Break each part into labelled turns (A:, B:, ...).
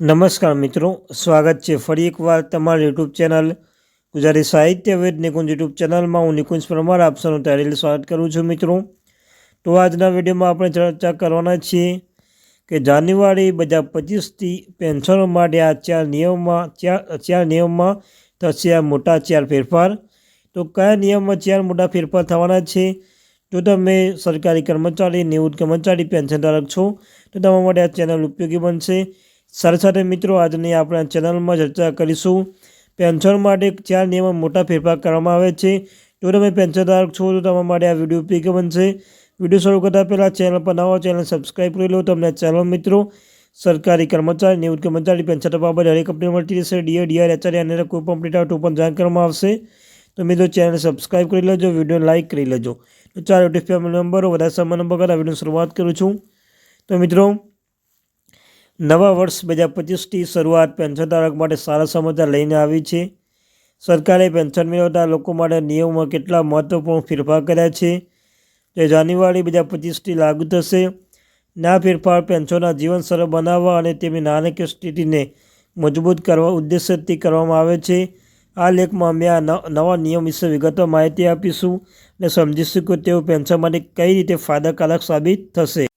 A: નમસ્કાર મિત્રો, સ્વાગત છે ફરી એકવાર તમારી યુટ્યુબ ચેનલ ગુજરાતી સાહિત્ય વેદ નિકુંજ યુટ્યુબ ચેનલમાં. હું નિકુંજ પરમાર, આપ સૌનું સ્વાગત કરું છું મિત્રો. તો આજના વિડીયોમાં આપણે ચર્ચા કરવાના છીએ કે જાન્યુઆરી બે પચીસથી પેન્શનો માટે આ ચાર નિયમમાં, ચાર ચાર નિયમમાં થશે આ મોટા ચાર ફેરફાર. તો કયા નિયમમાં ચાર મોટા ફેરફાર થવાના છે? જો તમે સરકારી કર્મચારી, નિવૃત્ત કર્મચારી પેન્શન ધારક છો, તો તમારા માટે આ ચેનલ ઉપયોગી બનશે. સાથે સાથે મિત્રો, આજની આપણા ચેનલમાં ચર્ચા કરીશું. પેન્શન માટે ચાર નિયમો મોટા ફેરફાર કરવામાં આવે છે. જો તમે પેન્શન ધારક છો, તો તમારા માટે આ વીડિયો ઉપયોગ બનશે. વીડિયો શરૂ કરતાં પહેલાં ચેનલ પર નવા ચેનલ સબસ્ક્રાઈબ કરી લો. તમને ચેનલ મિત્રો, સરકારી કર્મચારી નિવૃત્ત કર્મચારી પેન્શન બાબત હરેક કંપની મળતી રહેશે. ડીએ, ડીઆર, એચઆર અને કોઈ પણ અપડેટ પણ જાણ કરવામાં આવશે. તો મિત્રો ચેનલ સબસ્ક્રાઈબ કરી લેજો વીડિયો લાઇક કરી લેજો. તો ચાલો ફેમિલી નંબરો વધારે સમય નંબર કરતા વીડિયો શરૂઆત કરું છું. તો મિત્રો નવા વર્ષ બે હજાર પચીસથી શરૂઆત પેન્શનધારક માટે સારા સમાચાર લઈને આવી છે. સરકારે પેન્શન મેળવતા લોકો માટે નિયમોમાં કેટલા મહત્વપૂર્ણ ફેરફાર કર્યા છે જે જાન્યુઆરી બે હજાર પચીસથી લાગુ થશે. ના ફેરફાર પેન્શનના જીવન સરળ બનાવવા અને તેમની નાણાકીય સ્થિતિને મજબૂત કરવા ઉદ્દેશ્યથી કરવામાં આવે છે. આ લેખમાં અમે આ નવા નિયમ વિશે વિગતો માહિતી આપીશું અને સમજીશું કે તેઓ પેન્શન માટે કઈ રીતે ફાયદાકારક સાબિત થશે.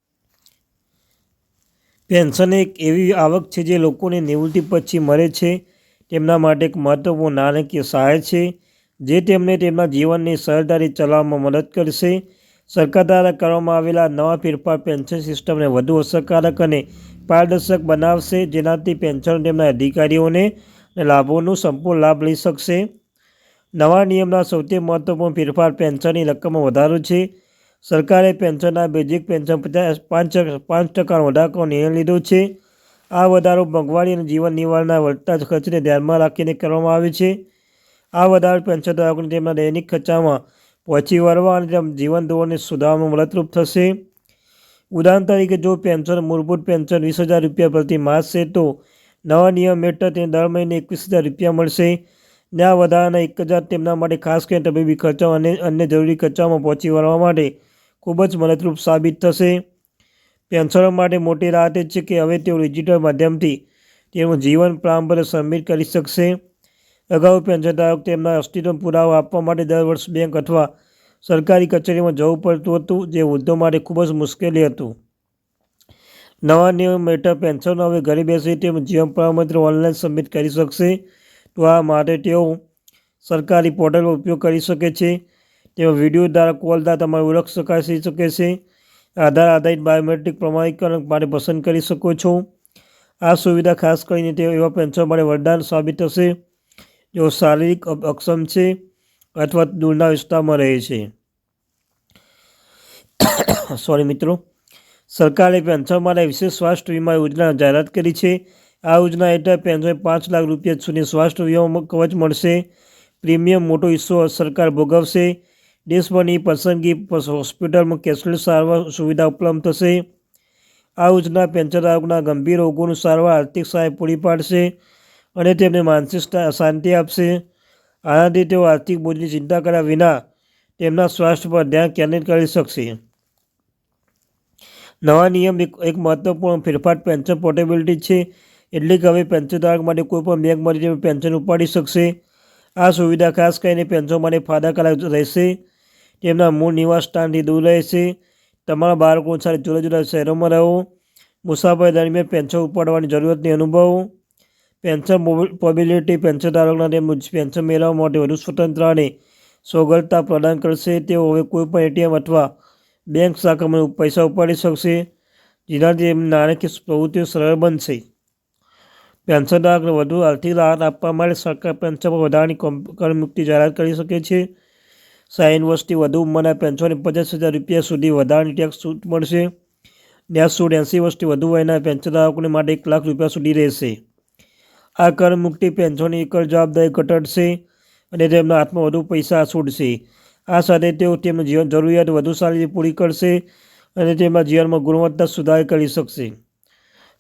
A: પેન્શન એક એવી આવક છે જે લોકોને નિવૃત્તિ પછી મળે છે. તેમના માટે એક મહત્ત્વપૂર્ણ નાણાકીય સહાય છે, જે તેમને તેમના જીવનને સરળતાથી ચલાવવામાં મદદ કરશે. સરકાર દ્વારા કરવામાં આવેલા નવા ફેરફાર પેન્શન સિસ્ટમને વધુ અસરકારક અને પારદર્શક બનાવશે, જેનાથી પેન્શન તેમના અધિકારીઓને લાભોનો સંપૂર્ણ લાભ લઈ શકશે. નવા નિયમના સૌથી મહત્વપૂર્ણ ફેરફાર પેન્શનની રકમમાં વધારો છે. સરકારે પેન્શનના બેઝિક પેન્શન પચાસ પાંચ પાંચ ટકાનો વધારો નિર્ણય લીધો છે. આ વધારો મોંઘવારી અને જીવન નિવારણના વધતા ખર્ચને ધ્યાનમાં રાખીને કરવામાં આવે છે. આ વધારો પેન્શન ધારકોને તેમના દૈનિક ખર્ચામાં પહોંચી વળવા અને તેમ જીવન ધોરણને સુધારવામાં મદદરૂપ થશે. ઉદાહરણ તરીકે, જો પેન્શન મૂળભૂત પેન્શન વીસ હજાર રૂપિયા પ્રતિ માસ છે, તો નવા નિયમ હેઠળ તેને દર મહિને એકવીસ હજાર રૂપિયા મળશે. ને આ વધારાના એક હજાર તેમના માટે ખાસ કરીને તબીબી ખર્ચાઓ અને અન્ય જરૂરી ખર્ચાઓમાં પહોંચી વળવા માટે ખૂબ જ મદદરૂપ સાબિત થશે. પેન્શનરો માટે મોટી રાહત એ છે કે હવે તેઓ ડિજિટલ માધ્યમથી તેમનું જીવન પ્રારંભ સબમિટ કરી શકશે. અગાઉ પેન્શનધારક તેમના અસ્તિત્વ પુરાવો આપવા માટે દર વર્ષ બેંક અથવા સરકારી કચેરીમાં જવું પડતું હતું, જે વૃદ્ધો માટે ખૂબ જ મુશ્કેલી હતું. નવા નિયમ હેઠળ પેન્શનો હવે ઘરે બેસી તેમ જીવન પ્રમાણપત્ર ઓનલાઈન સબમિટ કરી શકશે. તો આ માટે તેઓ સરકારી પોર્ટલનો ઉપયોગ કરી શકે છે. તેમાં વીડિયો દ્વારા કોલ દ્વારા તમારે ઓળખ શકાશી શકે છે? આધાર આધારિત બાયોમેટ્રિક પ્રમાણીકરણ માટે પસંદ કરી શકો છો. આ સુવિધા ખાસ કરીને તેઓ એવા પેન્શન માટે વરદાન સાબિત થશે જેઓ શારીરિક અક્ષમ છે અથવા દૂરના વિસ્તારમાં રહે છે. સોરી મિત્રો. સરકારે પેન્શન માટે વિશેષ સ્વાસ્થ્ય વીમા યોજના જાહેરાત કરી છે. આ યોજના હેઠળ પેન્શન પાંચ લાખ રૂપિયા સુધી સ્વાસ્થ્ય વીમા કવચ મળશે. પ્રીમિયમ મોટો હિસ્સો સરકાર ભોગવશે. દેશભરની પસંદગી હોસ્પિટલમાં કેશલેસ સારવાર સુવિધા ઉપલબ્ધ થશે. આ યોજના પેન્શનધારકોના ગંભીર રોગોનું સારવાર આર્થિક સહાય પૂરી પાડશે અને તેમને માનસિક શાંતિ આપશે. આનાથી તેઓ આર્થિક બોજની ચિંતા કર્યા વિના તેમના સ્વાસ્થ્ય પર ધ્યાન કેન્દ્રિત કરી શકશે. નવા નિયમ એક મહત્વપૂર્ણ ફેરફાર પેન્શન પોર્ટેબિલિટી છે. એટલે કે હવે પેન્શનધારક માટે કોઈપણ બેંકમાંથી પેન્શન ઉપાડી શકશે. આ સુવિધા ખાસ કરીને પેન્શન માટે ફાયદાકારક રહેશે. તેમના મૂળ નિવાસ સ્થાનથી દૂર રહેશે તમારા બાળકો સાથે જુદા જુદા શહેરોમાં રહો. મુસાફરી દરમિયાન પેન્શન ઉપાડવાની જરૂરતની અનુભવો. પેન્શન પોબિલિટી પેન્શન ધારકના તેમજ પેન્શન મેળવવા માટે વધુ સ્વતંત્ર અને સગવડતા પ્રદાન કરશે. તેઓ હવે કોઈપણ એટીએમ અથવા બેંક શાખામાં પૈસા ઉપાડી શકશે, જેનાથી એમની નાણાકીય પ્રવૃત્તિઓ સરળ બનશે. પેન્શનધારકને વધુ આર્થિક રાહત આપવા માટે સરકાર પેન્શન પર વધારાની કરમુક્તિ જાહેરાત કરી શકે છે. સાઠ વર્ષથી વધુ ઉંમરના પેન્શનને પચાસ હજાર રૂપિયા સુધી વધારાની ટેક્સ છૂટ મળશે. નેસોડ એંસી વર્ષથી વધુ વયના પેન્શનધારકોને માટે એક લાખ રૂપિયા સુધી રહેશે. આ કરમુક્તિ પેન્શનની કર જવાબદારી ઘટાડશે અને તેમના હાથમાં વધુ પૈસા છૂટશે આ સાથે તેઓ તેમની જીવન જરૂરિયાત વધુ સારી રીતે પૂરી કરશે અને તેમના જીવનમાં ગુણવત્તા સુધાર કરી શકશે.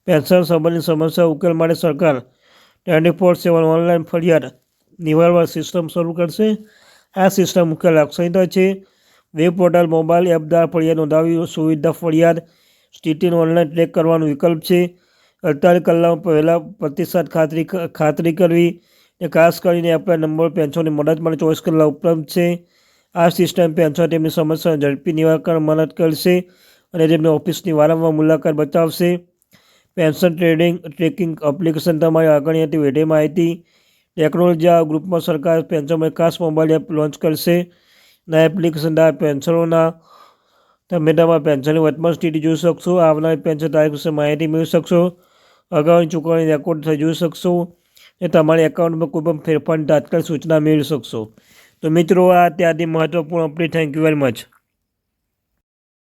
A: પેન્શન સંબંધિત સમસ્યા ઉકેલ માટે સરકાર ટ્વેન્ટી ફોર સેવન ઓનલાઈન ફરિયાદ નિવારવા સિસ્ટમ શરૂ કરશે. આ સિસ્ટમ મુખ્ય લાક્ષણિકતા છે. વેબ પોર્ટલ, મોબાઈલ એપ દ્વારા ફરિયાદ નોંધાવી સુવિધા ફરિયાદ સ્થિતિનો ઓનલાઈન ટ્રેક કરવાનો વિકલ્પ છે. અડતાલીસ કલાક પહેલાં પ્રતિસાદ ખાતરી ખાતરી કરવી ને ખાસ કરીને આપણા નંબર પેન્શનની મદદ માટે ચોવીસ કલાક ઉપલબ્ધ છે. આ સિસ્ટમ પેન્શન તેમની સમસ્યાનું ઝડપી નિવારણ મદદ કરશે અને તેમની ઓફિસની વારંવાર મુલાકાત બચાવશે પેન્શન ટ્રેડિંગ, ટ્રેકિંગ એપ્લિકેશન તમારી આગળની વેઢે માહિતી ટેકનોલોજી આ ગ્રુપમાં સરકાર પેન્શનમાં ખાસ મોબાઈલ એપ લોન્ચ કરશે. ના એપ્લિકેશન દ્વારા પેન્શનોના તમે તમારા પેન્શનની વર્તમાન સ્થિતિ જોઈ શકશો. આવનારી પેન્શન તારીખ વિશે માહિતી મેળવી શકશો. અગાઉની ચૂકવણી રેકોર્ડ થઈ જોઈ શકશો. અને તમારી એકાઉન્ટમાં કોઈ પણ ફેરફારની તાત્કાલિક સૂચના મેળવી શકશો. તો મિત્રો, આ ત્યાંથી મહત્વપૂર્ણ update thank you very much